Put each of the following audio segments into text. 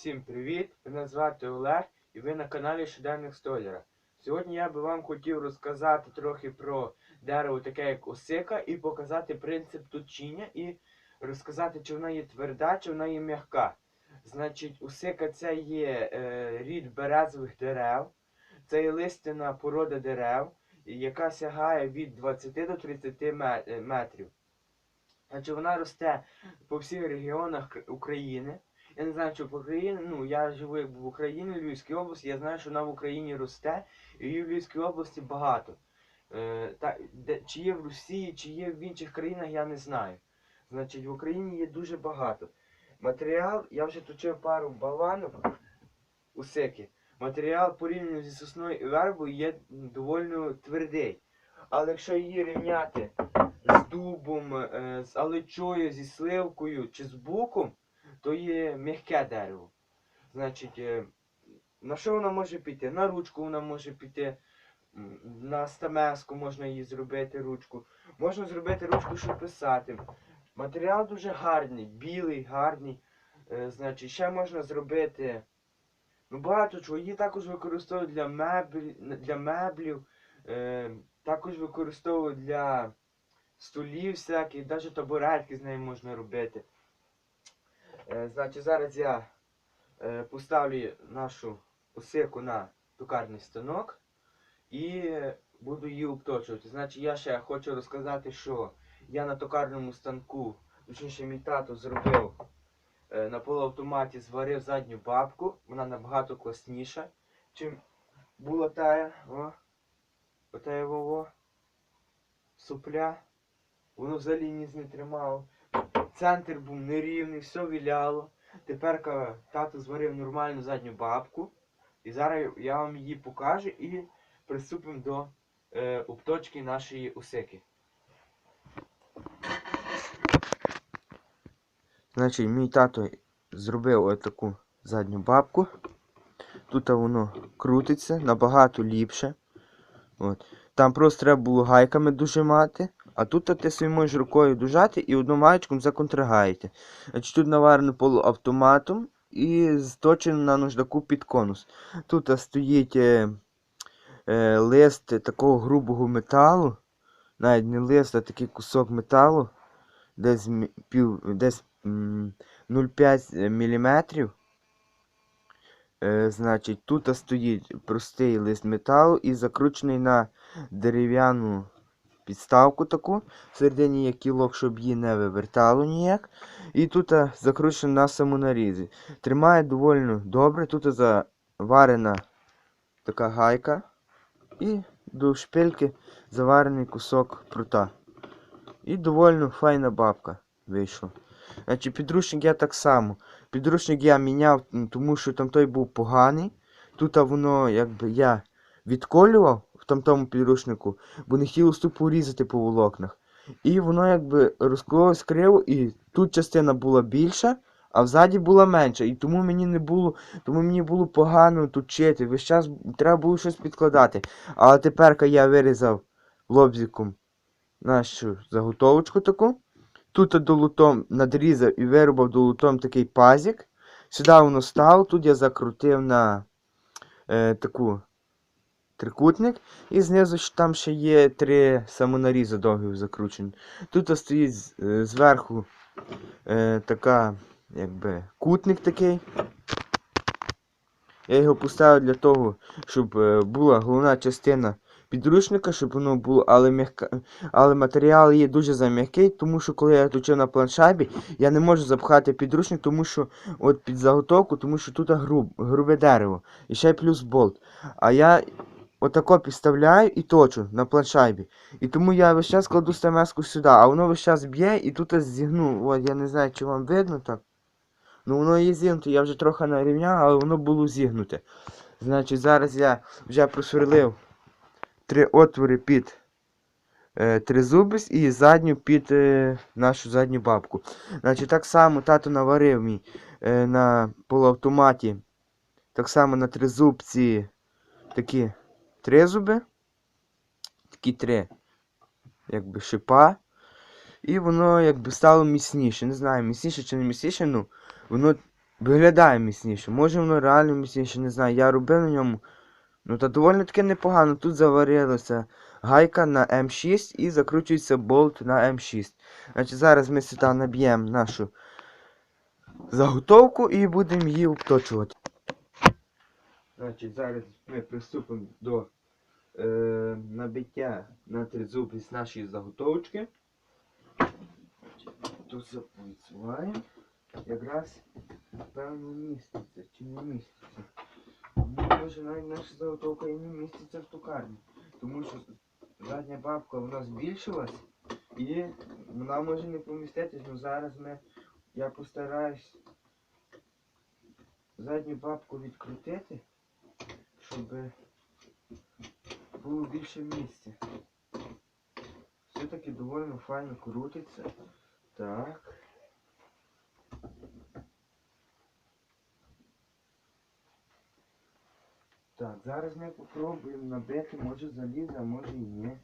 Всім привіт! Мене звати Олег і ви на каналі Щоденник Столяра. Сьогодні я би вам хотів розказати трохи про дерево, таке як осика, і показати принцип точіння і розказати, чи вона є тверда, чи вона є м'яка. Значить, осика це є е, рід березових дерев, це є листяна порода дерев, яка сягає від 20 до 30 е, метрів. Значить, вона росте по всіх регіонах України. Я не знаю, чи в Україні, ну я живу в Україні, в Львівській області, я знаю, що вона в Україні росте, і її в Львівській області багато. Е, та, де, чи є в Росії, чи є в інших країнах, я не знаю. Значить, в Україні є дуже багато. Матеріал, я вже точив пару баланок усики. Матеріал порівняно зі сосною вербою є доволі твердий. Але якщо її рівняти з дубом, е, з алечою, зі сливкою чи з буком, то є м'яке дерево. Значить, е, на що вона може піти? На ручку вона може піти, на стамеску можна її зробити ручку. Можна зробити ручку, щоб писати. Матеріал дуже гарний, білий, гарний. Е, Значить, ще можна зробити. Ну, багато чого. Її також використовують для, меблі, для меблів, е, також використовують для столів всяких, навіть табуретки з нею можна робити. Е, Значить, зараз я е, поставлю нашу осику на токарний станок і буду її обточувати. Значить, я ще хочу розказати, що я на токарному станку, точніше мій тато зробив е, на полуавтоматі, зварив задню бабку. Вона набагато класніша, чим була тая. О, супля. Воно взагалі ніс не тримало. Центр був нерівний, все віляло. Тепер тато зварив нормальну задню бабку. І зараз я вам її покажу і приступимо до е, обточки нашої усики. Значить, мій тато зробив отаку задню бабку. Тут воно крутиться набагато ліпше. От. Там просто треба було гайками дожимати, а тут ти собі можеш рукою дожати і одним маєчком законтрагаєте. Значить, тут наварено полуавтоматом і заточено на наждаку під конус. Тут стоїть е, е, лист такого грубого металу, навіть не лист, а такий кусок металу, десь, пів, десь 0,5 мм. Е, значить, тут стоїть простий лист металу і закручений на дерев'яну підставку таку. Всередині є кілок, щоб її не вивертало ніяк. І тут закручено на самонарізі. Тримає доволі добре. Тут заварена така гайка. І до шпильки заварений кусок прута. І доволі файна бабка вийшла. Значить, підручник я так само. Підручник я міняв, тому що там той був поганий. Тут воно, якби я відколював в тамтому підручнику, бо не хотілося тупо різати по волокнах. І воно якби розкололось криво, і тут частина була більша, а взаді була менша. І тому мені не було, тому мені було погано тут чити. Весь час треба було щось підкладати. Але тепер я вирізав лобзиком нашу заготовочку таку. Тут долутом надрізав і вирубав долутом такий пазик. Сюди воно стало, тут я закрутив на е, таку трикутник. І знизу там ще є три самонарізи довгих закручені. Тут стоїть е, зверху е, така, якби, кутник такий. Я його поставив для того, щоб е, була головна частина підручника, щоб воно було, але м'яка, але матеріал є дуже зам'який, тому що коли я точив на планшабі, я не можу запхати підручник, тому що от під заготовку, тому що тут груб, грубе дерево. І ще й плюс болт. А я отако підставляю і точу на планшайбі. І тому я весь час кладу стамеску сюди, а воно весь час б'є і тут зігну. От я не знаю, чи вам видно так. Ну воно є зігнуте, я вже трохи нарівняв, але воно було зігнуте. Значить, зараз я вже просверлив три отвори під е, тризубець і задню під е, нашу задню бабку. Значить, так само тато наварив мій е, на полуавтоматі. Так само на тризубці такі три зуби. Такі три, якби шипа. І воно якби стало міцніше. Не знаю, міцніше чи не міцніше, ну воно виглядає міцніше. Може воно реально міцніше, не знаю. Я робив на ньому. Ну та доволі таки непогано. Тут заварилася гайка на М6 і закручується болт на М6. Значить, зараз ми сюди наб'ємо нашу заготовку і будемо її обточувати. Значить, зараз ми приступимо до е, набиття на тризубець нашої заготовочки. Тут запрацюємо. Якраз певно міститься чи не міститься. Ну, може навіть наша заготовка і не міститься в токарні. Тому що задня бабка у нас збільшилась і вона може не поміститись, але зараз ми, я постараюсь задню бабку відкрутити, щоб було більше місця. Все-таки доволі файно крутиться. Так. Так, зараз ми попробуємо набити, може заліза, може і ні.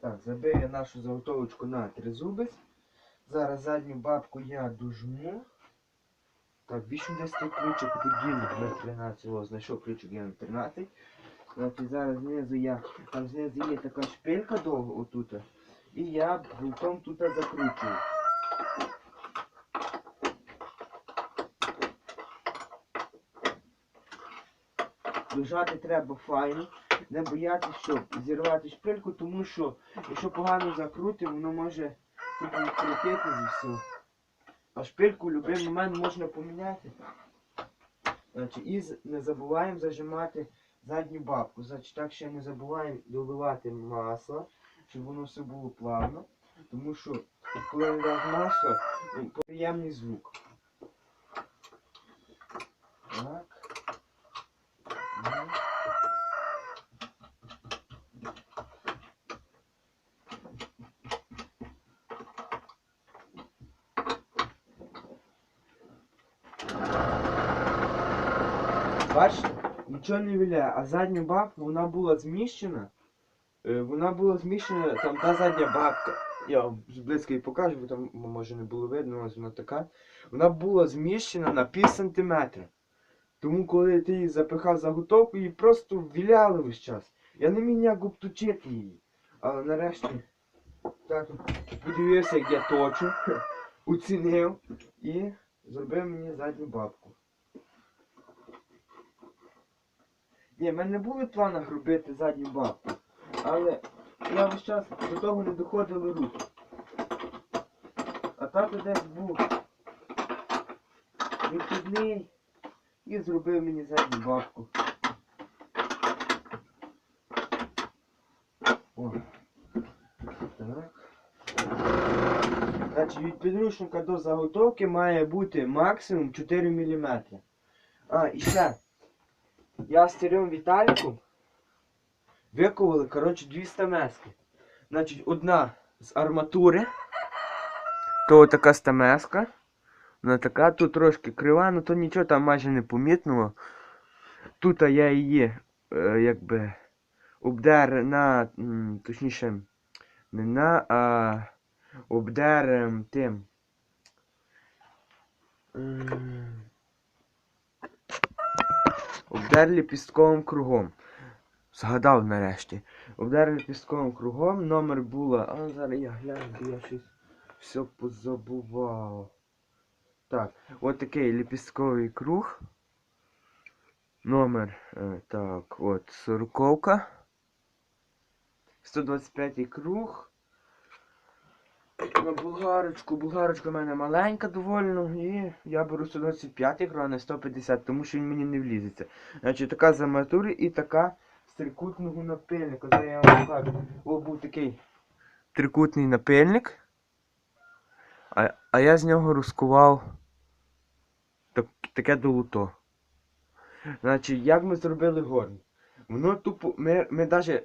Так. Так, нашу заготовочку на тризубець. Зараз задню бабку я дожму. Так, більше десь той ключик на 13. О, знайшов ключик я на 13. Значить, зараз знизу я, там знизу є така шпилька довго отут. І я болтом тут закручую. Дожати треба файно. Не боятися, щоб зірвати шпильку, тому що якщо погано закрутимо, воно може тут відкрутитись і все. А шпильку в будь-який момент можна поміняти. Значить, і не забуваємо зажимати задню бабку. Значить, так ще не забуваємо доливати масло, щоб воно все було плавно. Тому що коли не дав масло, приємний звук. Так. Ну. Бачите, нічого не виляє, а задня бабка, вона була зміщена. Е, Вона була зміщена, там та задня бабка. Я вам зблизька і покажу, бо там може не було видно, ось вона така. Вона була зміщена на пів сантиметра. Тому коли ти її запихав заготовку, її просто віляли весь час. Я не міг ніяк обточити її. Але нарешті так подивився, як я точу, оцінив і зробив мені задню бабку. Ні, в мене не були в планах робити задню бабку, але я весь час до того не доходили руки. А тато десь був вихідний і зробив мені задню бабку. О. Значить, від підручника до заготовки має бути максимум 4 мм. А, і ще. Я з Терем Віталіком виковали, коротше, дві стамески. Значить, одна з арматури. То така стамеска. Вона така, тут трошки крива, ну то нічого там майже не помітного. Тут я її е, якби обдер на, точніше, не на, а обдер тим. Обдер ліпістковим кругом. Згадав нарешті. Обдер ліпістковим кругом. Номер було. А зараз я гляну, я щось все позабував. Так, от такий ліпістковий круг. Номер. е, так, от, сороковка. 125 круг. На булгарочку. Булгарочка в мене маленька доволі, ну, і я беру 125 круг, а не 150, тому що він мені не влізеться. Значить, така з арматури і така з трикутного напильника. Зараз я вам покажу. О, був такий трикутний напильник. А, а я з нього розкував так, таке долуто. Значить, як ми зробили горн? Воно тупо. Ми, ми даже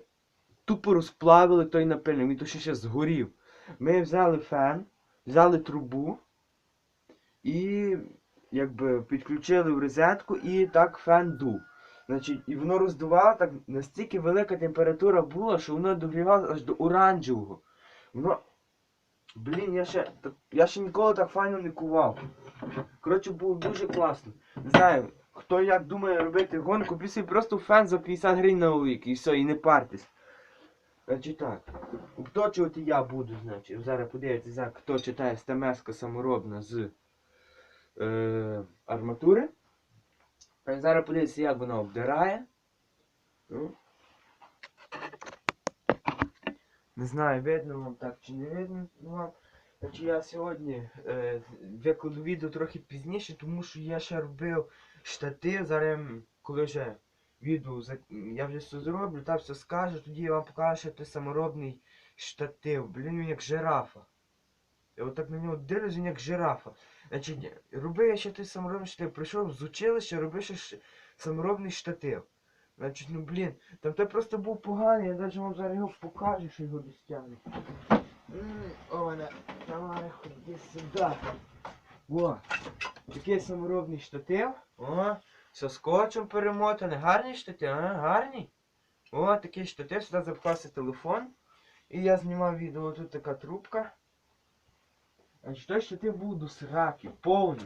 тупо розплавили той напильник, він то ще, ще згорів. Ми взяли фен, взяли трубу і якби підключили в розетку і так фен дув. Значить, і воно роздувало так, настільки велика температура була, що воно догрівало аж до оранжевого. Воно. Блін, я ще, я ще ніколи так файно не кував. Коротше, було дуже класно. Не знаю, хто як думає робити гонку, після просто фен за 50 гривень на великий і все, і не партись. Значить так. Обточувати я буду, значить. Зараз подивитися, хто читає стамеска саморобна з е, арматури. Зараз подивитися, як вона обдирає. Ну. Не знаю, видно вам так чи не видно вам. Значить, я сьогодні е, викладу відео трохи пізніше, тому що я ще робив штатив. Зараз, коли вже відео я вже все зроблю, та все скажу, тоді я вам покажу ще той саморобний штатив. Блін, він як жирафа. Я отак на нього дивлюсь, він як жирафа. Значить, робив я ще той саморобний штатив. Прийшов з училища, робив ще саморобний штатив. Значить, ну блін, там той просто був поганий, я навіть вам зараз його покажу, що його достягну. О, мене, давай, ходи сюди. О, такий саморобний штатив. О, все скотчем перемотаний. Гарний штатив, а? Гарний. О, такий штатив, сюди запхався телефон. І я знімав відео, тут така трубка. Значить, той штатив був сраки, повний.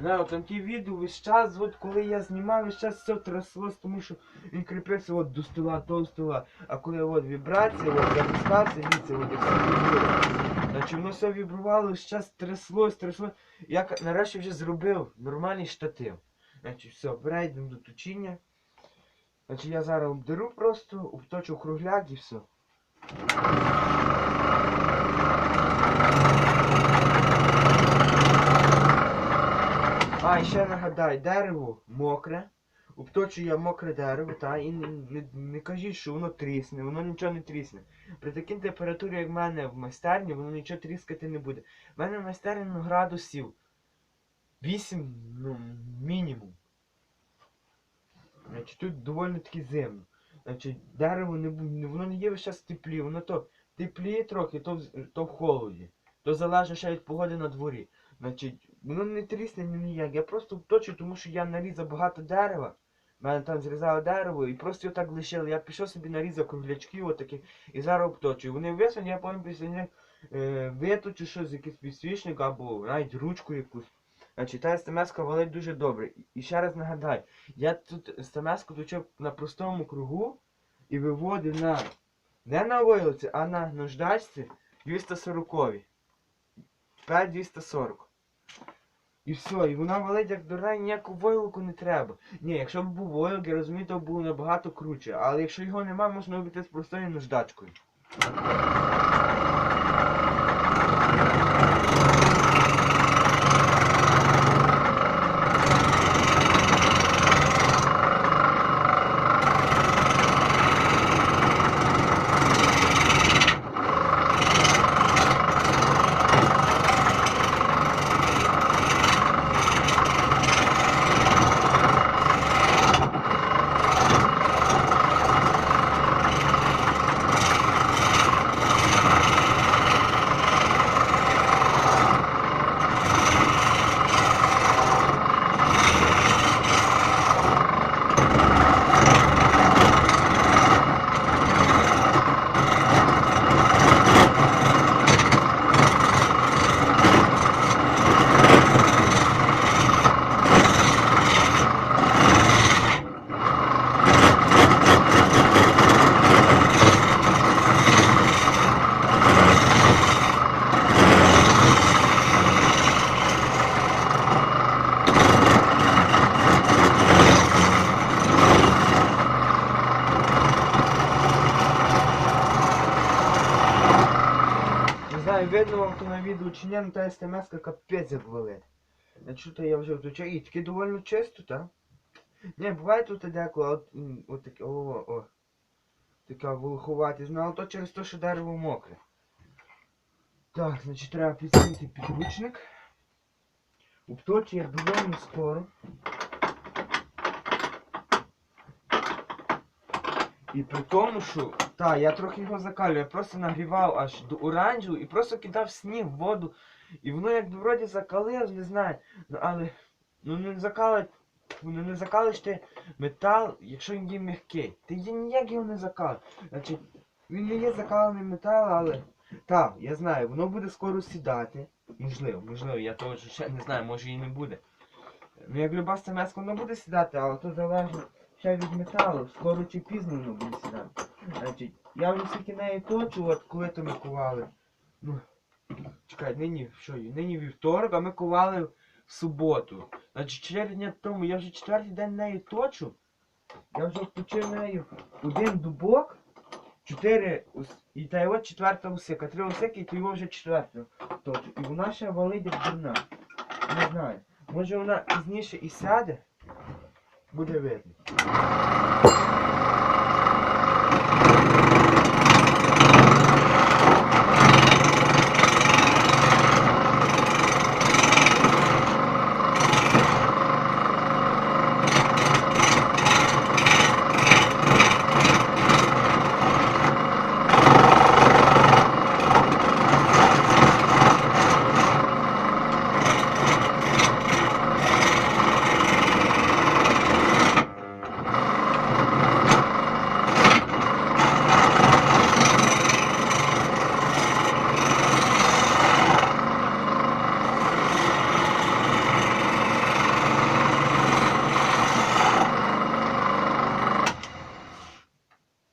Знаю, там ті відео весь час, от коли я знімав, весь час все тряслось, тому що він кріпився от до стола, до стола. А коли от вібрація, от запускався, дивіться, от як все вібрує. Значить воно все вібрувало, весь час тряслось, тряслось. Я нарешті вже зробив нормальний штатив. Значить, все, перейдемо до точіння. Значить, я зараз обдеру просто, обточу кругляк і все. А, ще нагадаю, дерево мокре. Обточую я мокре дерево, та, і не, не, не кажіть, що воно трісне, воно нічого не трісне. При такій температурі, як в мене в майстерні, воно нічого тріскати не буде. В мене в майстерні градусів 8, ну, мінімум. Значить, тут доволі таки зимно. Значить, дерево не, воно не є весь час теплі, воно то тепліє трохи, то, в- то в холоді. То залежить ще від погоди на дворі. Значить, воно не трісне ні ніяк. Я просто вточу, тому що я нарізав багато дерева. У мене там зрізали дерево і просто його так лишили. Я пішов собі нарізав круглячки отакі і зараз обточую. Вони висунуть, я потім після них е, виточу щось, якийсь підсвічник або навіть ручку якусь. Значить, та СТМС-ка валить дуже добре. І- ще раз нагадаю, я тут СТМС-ку точив на простому кругу і виводив на не на войлоці, а на наждачці 240. 5240. І все, і вона валить як дурна, і ніяку войлоку не треба. Ні, якщо б був войлок, я розумію, то було набагато круче. Але якщо його немає, можна робити з простою наждачкою. Не знаю, видно вам то на відео чи ні, ну та смс-ка капець як. Значить, то я вже вточив. І таке доволі чисто, так? Ні, буває тут деколи, от, от таке, о, о. Така волохуватість, ну але то через те, що дерево мокре. Так, значить треба підсунути підручник. Обточую я доволі скоро. І при тому, що. Та, я трохи його закалюю, я просто нагрівав аж до оранжевого і просто кидав сніг в воду. І воно якби вроді закалило, не знаю. Ну але ну не закалить. Ну не закалиш ти метал, якщо він є м'який. Ти є ніяк його не закалиш. Значить, він не є закалений метал, але. Так, я знаю, воно буде скоро сідати. Можливо, можливо, я того ще не знаю, може і не буде. Ну як люба стамеска, воно буде сідати, але то залежить ще від металу. Скоро чи пізно воно буде сідати. Значить, я вже скільки неї точу, от коли то ми кували. Ну, чекай, нині що є? Нині вівторок, а ми кували в суботу. Значить, 4 дні тому я вже четвертий день неї точу. Я вже вточив нею один дубок, чотири і та й от четверта усика. Три усики, і то його вже четверта точу. І вона ще валить як дурна. Не знаю. Може вона пізніше і сяде. Буде видно.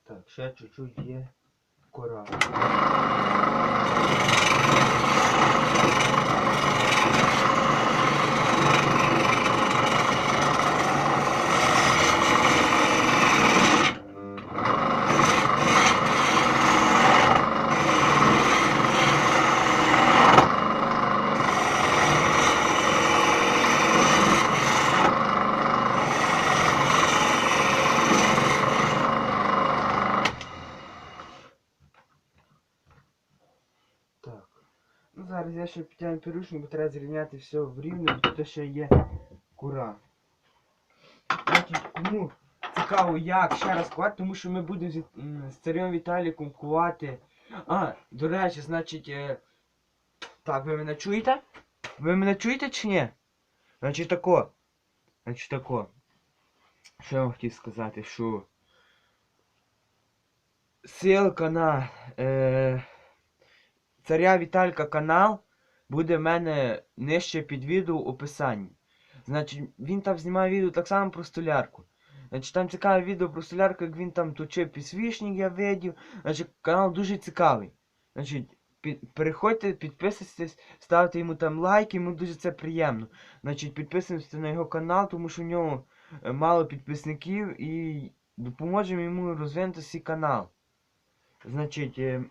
Так, ще чуть-чуть є кора. Так. Ще підтягну пірушник, бо треба зрівняти все в рівне, бо тут ще є кура. Кому цікаво як ще раз кувати, тому що ми будемо м, з царем Віталіком кувати. А, до речі, значить. Е... Так, ви мене чуєте? Ви мене чуєте чи ні? Значить тако. Значить тако. Що я вам хотів сказати, що. Ссылка на. Е... Царя Віталька канал буде в мене нижче під відео описанні. Значить, він там знімає відео так само про столярку. Значить, там цікаве відео про столярку, як він там точив підсвічник, я видів. Значить, канал дуже цікавий. Значить, під, переходьте, підписуйтесь, ставте йому там лайки, йому дуже це приємно. Значить, підписуємося на його канал, тому що в нього е, мало підписників і допоможемо йому розвинути свій канал. Значить, е,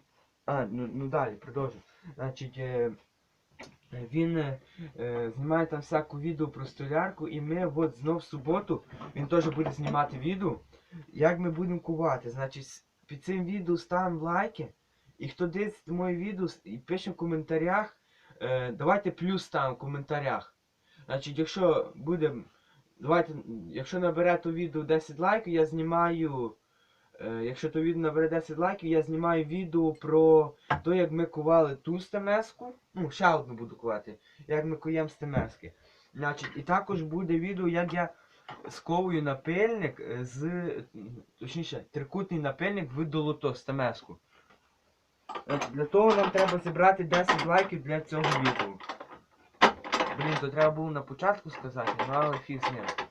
а, ну, ну далі, продовжуємо. Значить, е, він е, е, знімає там всяку відео про столярку, і ми от знов в суботу він теж буде знімати відео, як ми будемо кувати. Значить, під цим відео ставимо лайки. І хто дивиться моє відео і пише в коментарях, е, давайте плюс ставимо в коментарях. Значить, якщо буде, давайте, якщо набере то відео 10 лайків, я знімаю. Е, якщо то відео набере 10 лайків, я знімаю відео про те, як ми кували ту стемеску. Ну, ще одну буду кувати, як ми куємо стемески. Значить, і також буде відео, як я сковую напильник е, з. Точніше, трикутний напильник в долото стемеску. Для того нам треба зібрати 10 лайків для цього відео. Блін, то треба було на початку сказати, ну але фіг з ним.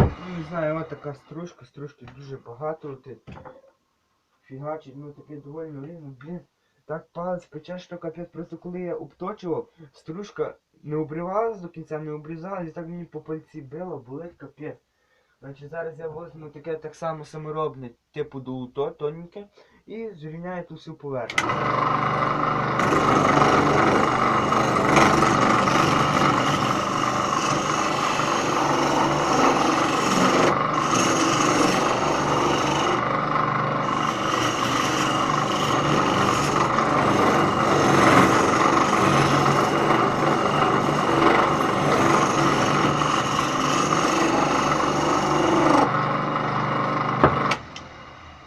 Ну, не знаю, от така стружка, стружки дуже багато. Ти фігачить, ну таке доволі рівно, блін. Так палець пече, що капець. Просто коли я обточував, стружка не обривалась до кінця, не обрізалась, і так мені по пальці било, болить капець. Значить, зараз я возьму таке так само саморобне, типу долуто, тоненьке, і зрівняю ту всю поверхню.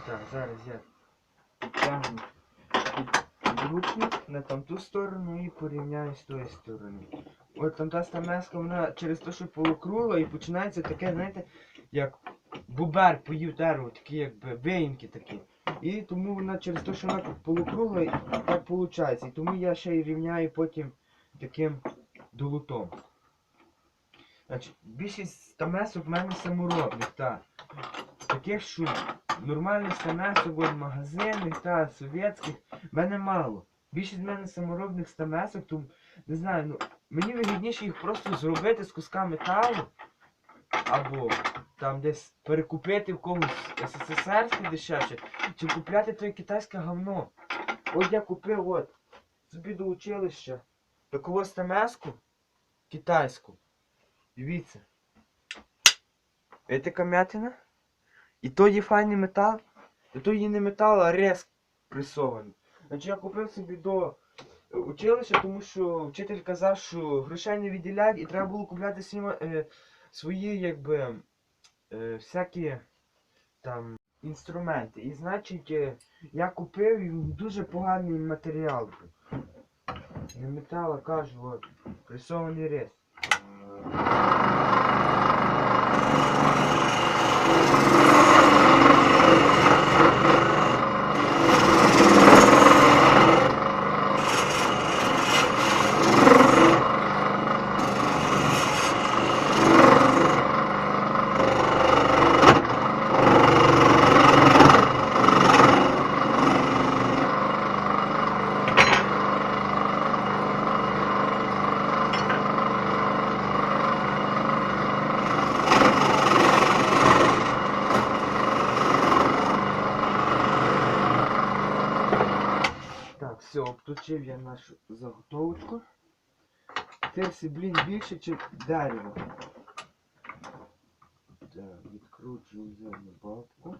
Так, зараз я підтягну під руку на там ту сторону і порівняю з тої сторони. От там та стамеска, вона через те, що полукругла і починається таке, знаєте, як бубер поїв дерево, такі якби виїмки такі. І тому вона через те, що вона полукругла, так виходить. І тому я ще й рівняю потім таким долутом. Значить, більшість стамесок в мене саморобних, так. Таких, що нормальних стамесок, магазинних та совєтських, в мене мало. Більшість в мене саморобних стамесок, то не знаю, ну мені вигідніше їх просто зробити з куска металу. Або там десь перекупити в когось СССРське дешевше, чи купляти той китайське говно. От я купив от собі до училища таку стамеску китайську. Дивіться. Це кам'ятина? І то є файний метал, і то є не метал, а рез пресований. Значить я купив собі до е, училища, тому що вчитель казав, що грошей не виділяють і треба було купляти свої, е, свої якби, е, всякі там інструменти. І значить я купив дуже поганий матеріал. Не метал, кажу, от, пресований рез. Так, все, я нашу заготовочку. Все, блін, більше, ніж дерево. Так, відкручую зерну бабку.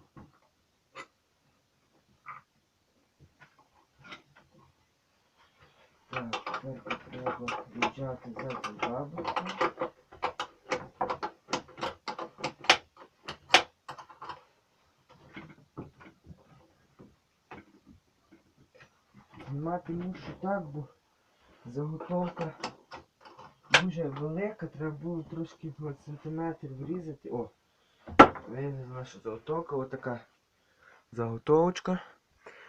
Так, тепер треба віджати задню бабку. Знімати мушу так, бо заготовка дуже велика, треба було трошки сантиметр врізати. О! Вирізана наша заготовка, отака заготовочка.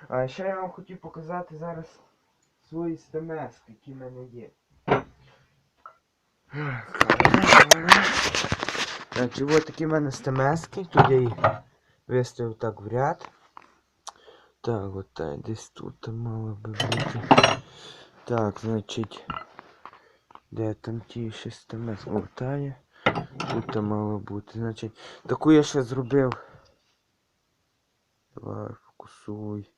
А ще я вам хотів показати зараз свої стамески, які в мене є. Значить, от такі в мене стамески, тут я їх виставив так в ряд. Так, от так, десь тут мало би бути. Так, значить. Де там ті ще стамески? О, та є. Тут мало бути. Значить, таку я ще зробив. Давай, фокусуй.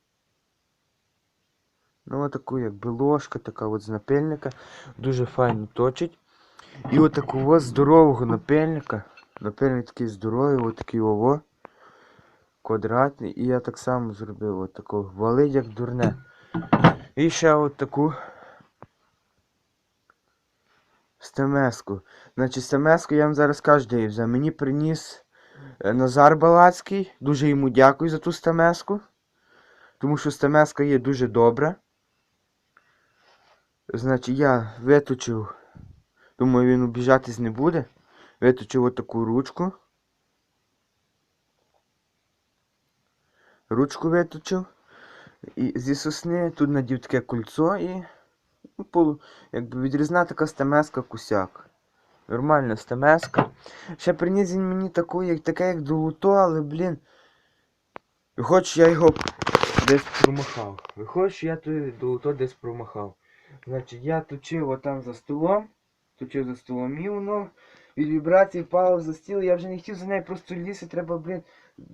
Ну, отаку якби ложка, така от з напильника. Дуже файно точить. І отаку ось здорового напильника. Напильник такий здоровий, отакий ово. Квадратний. І я так само зробив от. Валить як дурне. І ще от таку стемеску. Значить, стемеску я вам зараз кажу, де взяв. Мені приніс е, Назар Балацький. Дуже йому дякую за ту стемеску. Тому що стемеска є дуже добра. Значить, я виточив. Думаю, він обіжатись не буде. Виточив отаку ручку. Ручку виточив. І зі сосни тут надів таке кольцо і ну, якби відрізна така стамеска кусяк. Нормальна стамеска. Ще приніс він мені таку, як, таке, як долуто, але, блін. Хоч я його десь промахав. Виходить, я то долуто десь промахав. Значить, я точив отам за столом. Точив за столом і воно від вібрації впала за стіл. Я вже не хотів за нею просто лізти, треба, блін,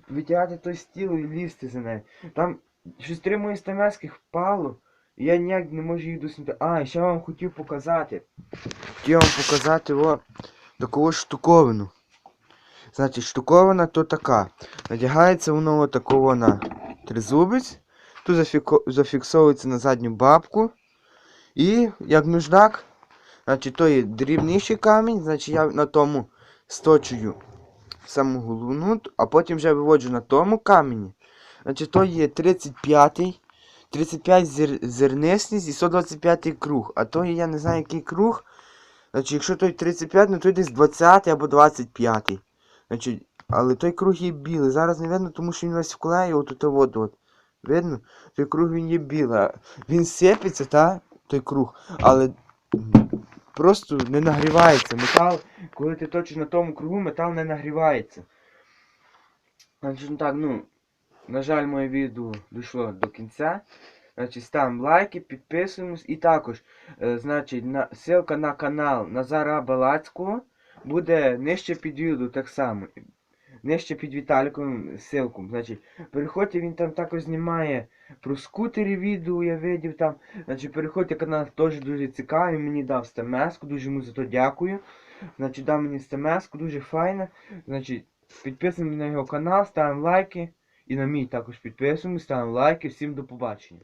витягати той стіл і лізти за нею. Там щось три мої стамески впало. І я ніяк не можу їх доснути. А, ще вам хотів показати. Хотів вам показати о, таку штуковину. Значить, штуковина то така. Надягається воно отакого на тризубець. Тут зафіко- зафіксовується на задню бабку. І як нуждак, значить, то є дрібніший камінь, значить я на тому сточую саму головну, а потім вже виводжу на тому камені. Значить, то є 35-й, 35 зер, зернисність і 125 круг. А то я не знаю, який круг. Значить, якщо той 35, ну то десь 20 або 25. Значить, але той круг є білий. Зараз не видно, тому що він весь вклеє отут от от. Видно? Той круг він є білий. Він сипеться, та? Той круг. Але просто не нагрівається. Метал, коли ти точиш на тому кругу, метал не нагрівається. Значить, ну так, ну, на жаль, моє відео дійшло до кінця. Значить, ставимо лайки, підписуємось. І також, е, значить, на, ссылка на канал Назара Балацького буде нижче під відео так само. Нижче під Віталіком ссылку. Значить, переходьте, він там також знімає про скутери відео, я видів там. Значить, переходьте, канал теж дуже цікавий. Мені дав стемеску, дуже йому за то дякую. Значить, дав мені стемеску, дуже файна. Значить, підписуємось на його канал, ставимо лайки. І на мій також підписуємось, ставимо лайки. Всім до побачення.